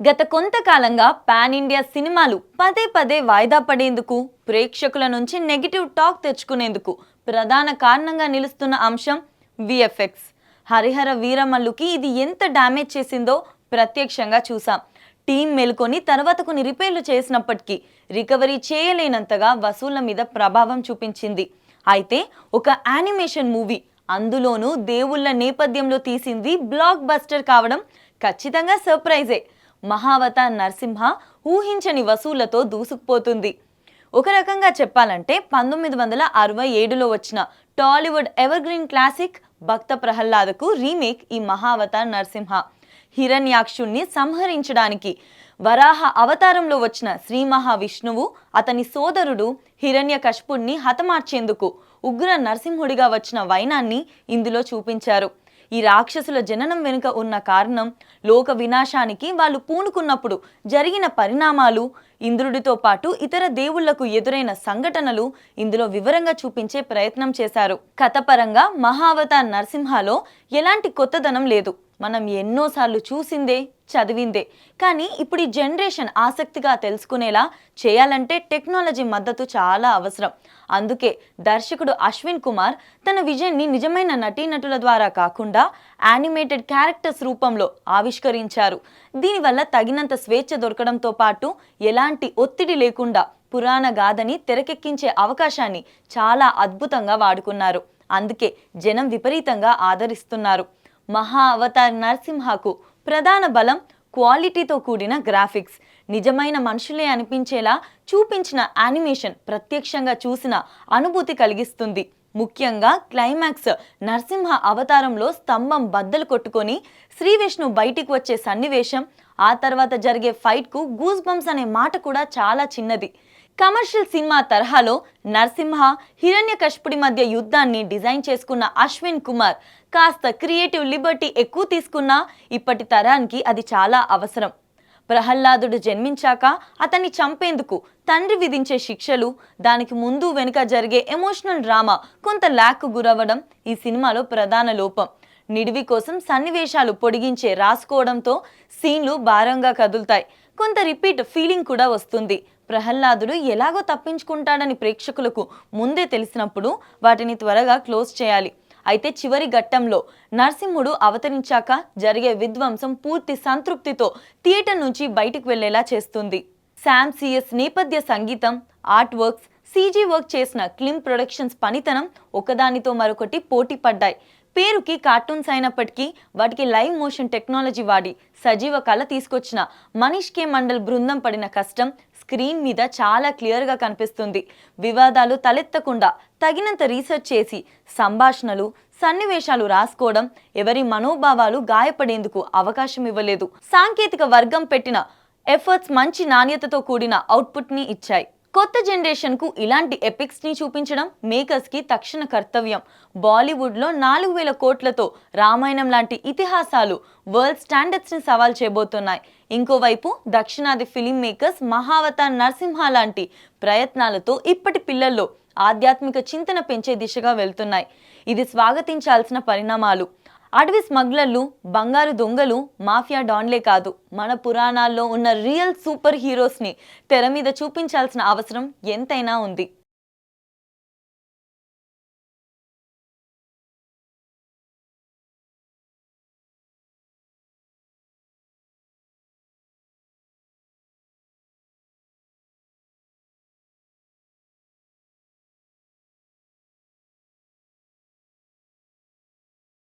గత కొంతకాలంగా pan India సినిమాలు పదే పదే వాయిదా పడేందుకు ప్రేక్షకుల నుంచి నెగిటివ్ టాక్ తెచ్చుకునేందుకు ప్రధాన కారణంగా నిలుస్తున్న అంశం విఎఫ్ఎక్స్. హరిహర వీరమల్లుకి ఇది ఎంత డ్యామేజ్ చేసిందో ప్రత్యక్షంగా చూసాం. టీం మేల్కొని తర్వాత కొన్ని రిపేర్లు చేసినప్పటికీ రికవరీ చేయలేనంతగా వసూళ్ళ మీద ప్రభావం చూపించింది. అయితే ఒక యానిమేషన్ మూవీ అందులోనూ దేవుళ్ళ నేపథ్యంలో తీసింది బ్లాక్ బస్టర్ కావడం ఖచ్చితంగా సర్ప్రైజే. మహావత నరసింహ ఊహించని వసూళ్ళతో దూసుకుపోతుంది. ఒక రకంగా చెప్పాలంటే పంతొమ్మిది వందల అరవై ఏడులో వచ్చిన టాలీవుడ్ ఎవర్గ్రీన్ క్లాసిక్ భక్త ప్రహ్లాదకు రీమేక్ ఈ మహావత నరసింహ. హిరణ్యాక్షుణ్ణి సంహరించడానికి వరాహ అవతారంలో వచ్చిన శ్రీ మహావిష్ణువు అతని సోదరుడు హిరణ్యకష్పుణ్ణి హతమార్చేందుకు ఉగ్ర నరసింహుడిగా వచ్చిన వైనాన్ని ఇందులో చూపించారు. ఈ రాక్షసుల జననం వెనుక ఉన్న కారణం లోక వినాశానికి వాళ్ళు పూనుకున్నప్పుడు జరిగిన పరిణామాలు ఇంద్రుడితో పాటు ఇతర దేవుళ్ళకు ఎదురైన సంఘటనలు ఇందులో వివరంగా చూపించే ప్రయత్నం చేశారు. కథపరంగా మహావత నరసింహలో ఎలాంటి కొత్తదనం లేదు. మనం ఎన్నోసార్లు చూసిందే చదివిందే. కానీ ఇప్పుడు ఈ జనరేషన్ ఆసక్తిగా తెలుసుకునేలా చేయాలంటే టెక్నాలజీ మద్దతు చాలా అవసరం. అందుకే దర్శకుడు అశ్విన్ కుమార్ తన విజన్ని నిజమైన నటీనటుల ద్వారా కాకుండా యానిమేటెడ్ క్యారెక్టర్స్ రూపంలో ఆవిష్కరించారు. దీనివల్ల తగినంత స్వేచ్ఛ దొరకడంతో పాటు ఎలాంటి ఒత్తిడి లేకుండా పురాణ గాథని తెరకెక్కించే అవకాశాన్ని చాలా అద్భుతంగా వాడుకున్నారు. అందుకే జనం విపరీతంగా ఆదరిస్తున్నారు. మహా అవతార్ నరసింహకు ప్రధాన బలం క్వాలిటీతో కూడిన గ్రాఫిక్స్. నిజమైన మనుషులే అనిపించేలా చూపించిన యానిమేషన్ ప్రత్యక్షంగా చూసిన అనుభూతి కలిగిస్తుంది. ముఖ్యంగా క్లైమాక్స్ నరసింహ అవతారంలో స్తంభం బద్దలు కొట్టుకొని శ్రీ విష్ణు బయటికి వచ్చే సన్నివేశం ఆ తర్వాత జరిగే ఫైట్కు గూస్ బంప్స్ అనే మాట కూడా చాలా చిన్నది. కమర్షియల్ సినిమా తరహాలో నరసింహ హిరణ్యకశపుడి మధ్య యుద్ధాన్ని డిజైన్ చేసుకున్న అశ్విన్ కుమార్. కాస్త క్రియేటివ్ లిబర్టీ ఎక్కువ తీసుకున్నా ఇప్పటి తరానికి అది చాలా అవసరం. ప్రహ్లాదుడు జన్మించాక అతన్ని చంపేందుకు తండ్రి విధించే శిక్షలు దానికి ముందు వెనుక జరిగే ఎమోషనల్ డ్రామా కొంత ల్యాక్ గురవ్వడం ఈ సినిమాలో ప్రధాన లోపం. నిడివి కోసం సన్నివేశాలు పొడిగించే రాసుకోవడంతో సీన్లు భారంగా కదులుతాయి. కొంత రిపీట్ ఫీలింగ్ కూడా వస్తుంది. ప్రహ్లాదుడు ఎలాగో తప్పించుకుంటాడని ప్రేక్షకులకు ముందే తెలిసినప్పుడు వాటిని త్వరగా క్లోజ్ చేయాలి. అయితే చివరి ఘట్టంలో నరసింహుడు అవతరించాక జరిగే విధ్వంసం పూర్తి సంతృప్తితో థియేటర్ నుంచి బయటికి వెళ్ళేలా చేస్తుంది. శామ్ సిఎస్ నేపథ్య సంగీతం ఆర్ట్ వర్క్స్ సీజీ వర్క్ చేసిన క్లిమ్ ప్రొడక్షన్స్ పనితనం ఒకదానితో మరొకటి పోటీ పడ్డాయి. పేరుకి కార్టూన్స్ అయినప్పటికీ వాటికి లైవ్ మోషన్ టెక్నాలజీ వాడి సజీవ కళ తీసుకొచ్చిన మనీష్ కే మండల్ బృందం పడిన కష్టం స్క్రీన్ మీద చాలా క్లియర్గా కనిపిస్తుంది. వివాదాలు తలెత్తకుండా తగినంత రీసెర్చ్ చేసి సంభాషణలు సన్నివేశాలు రాసుకోవడం ఎవరి మనోభావాలు గాయపడేందుకు అవకాశం ఇవ్వలేదు. సాంకేతిక వర్గం పెట్టిన ఎఫర్ట్స్ మంచి నాణ్యతతో కూడిన అవుట్పుట్ని ఇచ్చాయి. కొత్త జనరేషన్కు ఇలాంటి ఎపిక్స్ని చూపించడం మేకర్స్కి తక్షణ కర్తవ్యం. బాలీవుడ్లో నాలుగు వేల కోట్లతో రామాయణం లాంటి ఇతిహాసాలు వరల్డ్ స్టాండర్డ్స్ని సవాల్ చేయబోతున్నాయి. ఇంకోవైపు దక్షిణాది ఫిలిం మేకర్స్ మహావతార్ నరసింహ లాంటి ప్రయత్నాలతో ఇప్పటి పిల్లల్లో ఆధ్యాత్మిక చింతన పెంచే దిశగా వెళ్తున్నాయి. ఇది స్వాగతించాల్సిన పరిణామాలు. అడవి స్మగ్లర్లు బంగారు దొంగలు మాఫియా డాన్లే కాదు. మన పురాణాల్లో ఉన్న రియల్ సూపర్ హీరోస్ని తెర మీద చూపించాల్సిన అవసరం ఎంతైనా ఉంది.